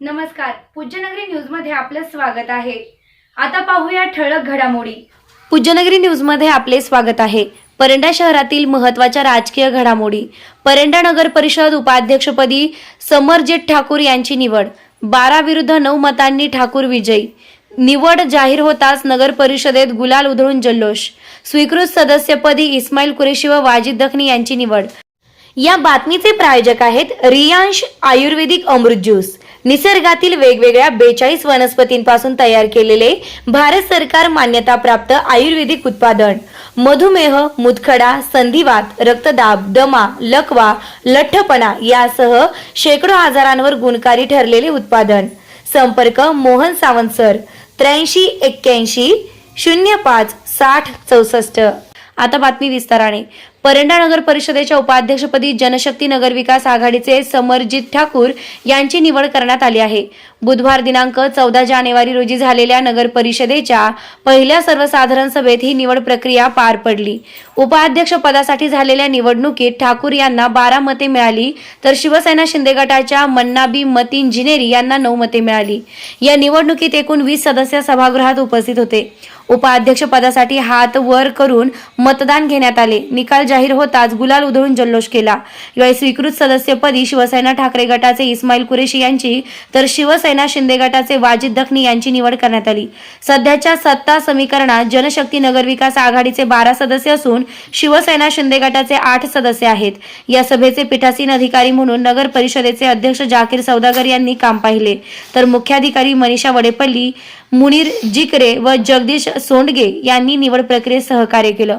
नमस्कार. पूज्यनगरी न्यूजमध्ये आपलं स्वागत आहे. आता पाहूया ठळक घडामोडी. पूज्यनगरी न्यूजमध्ये आपले स्वागत आहे. परंडा शहरातील महत्त्वाच्या राजकीय घडामोडी. परंडा नगर परिषद उपाध्यक्षपदी समरजित ठाकूर यांची निवड. बारा विरुद्ध नऊ मतांनी ठाकूर विजयी. निवड जाहीर होताच नगर परिषदेत गुलाल उधळून जल्लोष. स्वीकृत सदस्यपदी इस्माईल कुरेशी व वाजिद दखनी यांची निवड. या बातमीचे प्रायोजक आहेत रियांश आयुर्वेदिक अमृत ज्यूस. निसर्गातील वेगवेगळ्या बेचाळीस वनस्पतींपासून तयार केलेले भारत सरकार मान्यताप्राप्त आयुर्वेदिक उत्पादन. मधुमेह मुतखडा संधिवात रक्तदाब दमा लकवा लठ्ठपणा यासह शेकडो आजारांवर गुणकारी ठरलेले उत्पादन. संपर्क मोहन सावंत सर त्र्याऐंशी एक्क्याऐंशी शून्य पाच साठ चौसष्ट. आता बातमी विस्ताराने. परंडा नगर परिषदेच्या उपाध्यक्षपदी जनशक्ती नगर विकास आघाडीचे समरजित ठाकूर यांची निवड करण्यात आली आहे. बुधवार दिनांक चौदा जानेवारी रोजी झालेल्या नगर परिषदेच्या पहिल्या सर्वसाधारण सभेत ही निवड प्रक्रिया पार पडली. उपाध्यक्ष पदासाठी झालेल्या निवडणुकीत ठाकूर यांना बारा मते मिळाली तर शिवसेना शिंदे गटाच्या मन्नाबी मतीन जिनेरी यांना नऊ मते मिळाली. या निवडणुकीत एकूण वीस सदस्य सभागृहात उपस्थित होते. उपाध्यक्ष पदासाठी हात वर करून मतदान घेण्यात आले. निकाल जाहीर होताच गुलाल उधळून जल्लोष केला. यावेळी स्वीकृत सदस्यपदी शिवसेना ठाकरे गटाचे इस्माईल कुरेशी यांची तर शिवसेना शिंदे गटाचे वाजिद दखनी यांची निवड करण्यात आली. सध्याच्या सत्ता समीकरणात जनशक्ती नगर विकास आघाडीचे बारा सदस्य असून शिवसेना शिंदे गटाचे आठ सदस्य आहेत. या सभेचे पीठासीन अधिकारी म्हणून नगर परिषदेचे अध्यक्ष जाकीर सौदागर यांनी काम पाहिले. तर मुख्याधिकारी मनीषा वडेपल्ली मुनीर जिकरे व जगदीश सोंडगे यांनी निवड प्रक्रियेत सहकार्य केलं.